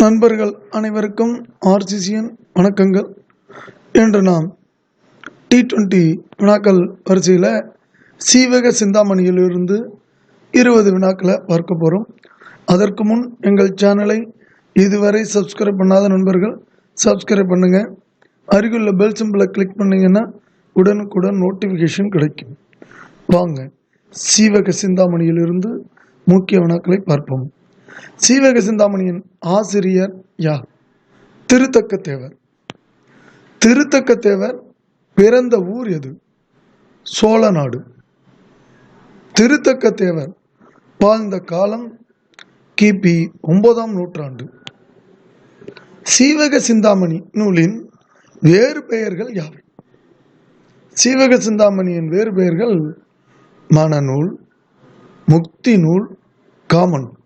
நண்பர்கள் அனைவருக்கும் ஆர்சிசியன் வணக்கங்கள். இன்று நாம் டி டுவெண்ட்டி வினாக்கள் வரிசையில் சீவக சிந்தாமணியிலிருந்து இருபது வினாக்களை பார்க்க போகிறோம் அதற்கு முன் எங்கள் சேனலை இதுவரை சப்ஸ்கிரைப் பண்ணாத நண்பர்கள் சப்ஸ்கிரைப் பண்ணுங்கள் அருகிலுள்ள பெல் சிம்பிளை கிளிக் பண்ணிங்கன்னா உடனுக்குடன் நோட்டிஃபிகேஷன் கிடைக்கும். வாங்க சீவக சிந்தாமணியிலிருந்து முக்கிய வினாக்களை பார்ப்போம். சீவக சிந்தாமணியின் ஆசிரியர் யார்? திருத்தக்க தேவர் திருத்தக்க தேவர் பிறந்த ஊர் எது? சோழ நாடு திருத்தக்க தேவர் வாழ்ந்த காலம் கிபி ஒன்பதாம் நூற்றாண்டு. சீவக சிந்தாமணி நூலின் வேறு பெயர்கள் யாவை? சீவக சிந்தாமணியின் வேறு பெயர்கள் மனநூல் முக்தி நூல் காமநூல்.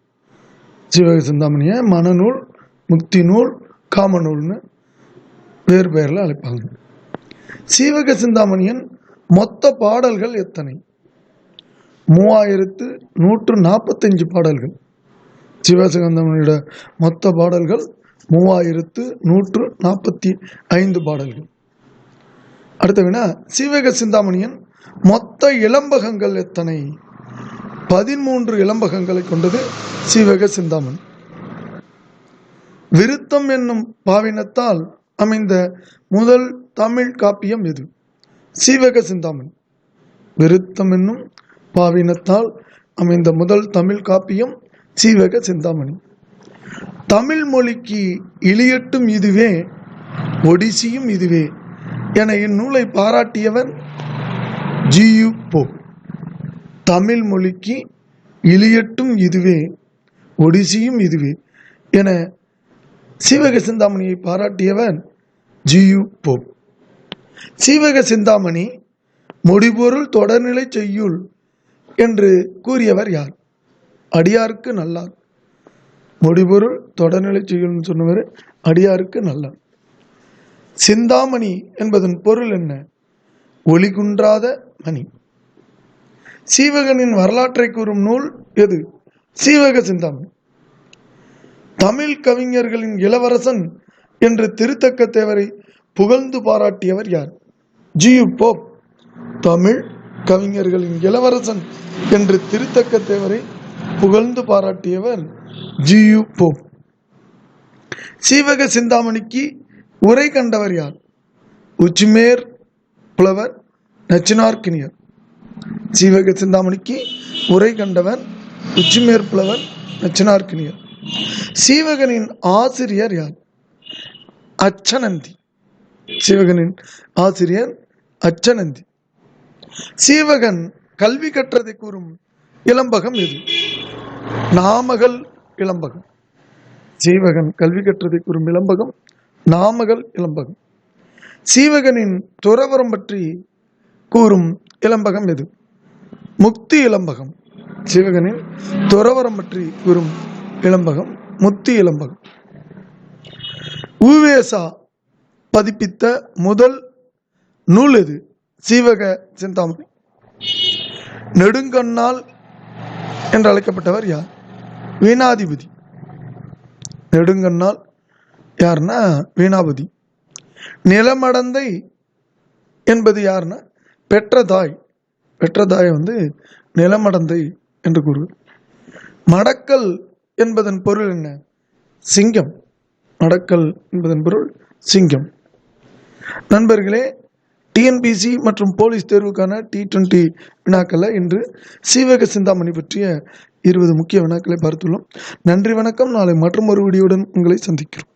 சீவக சிந்தாமணியை மனநூல் முக்தி நூல் காமநூல்னு வேறு பெயரில் அழைப்பாங்க சீவக சிந்தாமணியின் மொத்த பாடல்கள் எத்தனை? மூவாயிரத்து நூற்று நாற்பத்தஞ்சு பாடல்கள். சிவசிகந்தமணியோட மொத்த பாடல்கள் மூவாயிரத்து நூற்று நாற்பத்தி ஐந்து பாடல்கள். அடுத்த வினா சீவக சிந்தாமணியின் மொத்த இளம்பகங்கள் எத்தனை? பதிமூன்று இளம்பகங்களை கொண்டது சீவக சிந்தாமணி விருத்தம் என்னும் பாவினத்தால் அமைந்த முதல் தமிழ் காப்பியம் எது? சீவக சிந்தாமணி விருத்தம் என்னும் பாவினத்தால் அமைந்த முதல் தமிழ் காப்பியம் சீவக சிந்தாமணி தமிழ் மொழிக்கு இழியட்டும் இதுவே ஒடிசியும் இதுவே என இந்நூலை பாராட்டியவர் ஜியு போ. தமிழ் மொழிக்கு இழியட்டும் இதுவே ஒடிசியும் இதுவே என சீவக சிந்தாமணியை பாராட்டியவர் ஜியு போப். சீவக சிந்தாமணி முடிபொருள் தொடர்நிலை செய்யுள் என்று கூறியவர் யார்? அடியாருக்கு நல்லார். முடிபொருள் தொடர்நிலை செய்யுள்னு சொன்னவர் அடியாருக்கு நல்லார். சிந்தாமணி என்பதன் பொருள் என்ன? ஒளி குன்றாத மணி. சீவகனின் வரலாற்றை கூறும் நூல் எது? சீவக சிந்தாமணி. தமிழ் கவிஞர்களின் இளவரசன் என்று திருத்தக்க தேவரை புகழ்ந்து பாராட்டியவர் யார்? G U Pope. தமிழ் கவிஞர்களின் இளவரசன் என்று திருத்தக்க தேவரை புகழ்ந்து பாராட்டியவர் ஜியு போப். சீவக சிந்தாமணிக்கு உரை கண்டவர் யார்? உச்மேர் புலவர் நச்சினார்கினியர் சீவக சிந்தாமணிக்கு உரை கண்டவர் உச்சிமேர் புலவர் நச்சினார்கினியர் சீவகனின் ஆசிரியர் யார்? அச்சனந்தி சீவகனின் ஆசிரியர் அச்சனந்தி சீவகன் கல்வி கற்றதை கூறும் இளம்பகம் எது? நாமகள் இளம்பகம். சீவகன் கல்வி கற்றதை கூறும் இளம்பகம் நாமகள் இளம்பகம். சீவகனின் துறவரம் பற்றி கூறும் இளம்பகம் எது? முக்தி இளம்பகம். சிவகனின் துறவரம் பற்றி கூறும் இளம்பகம் முத்தி இளம்பகம். ஊவேசா பதிப்பித்த முதல் நூல் எது? சீவக சிந்தாமணி நெடுங்கண்ணால் என்று அழைக்கப்பட்டவர் யார்? வீணாதிபதி. நெடுங்கண்ணால் யாருன்னா வீணாபதி. நிலமடந்தை என்பது யாருன்னா பெற்ற தாய் பெற்ற தாய் வந்து நிலமடந்தை என்று கூறு மடக்கல் என்பதன் பொருள் என்ன? சிங்கம். மடக்கல் என்பதன் பொருள் சிங்கம். நண்பர்களே டிஎன்பிசி மற்றும் போலீஸ் தேர்வுக்கான டி டுவெண்ட்டி வினாக்களை இன்று சீவக சிந்தாமணி பற்றிய இருபது முக்கிய வினாக்களை பார்த்துள்ளோம். நன்றி வணக்கம். நாளை மற்றும் ஒரு வீடியோடன் உங்களை சந்திக்கிறோம்.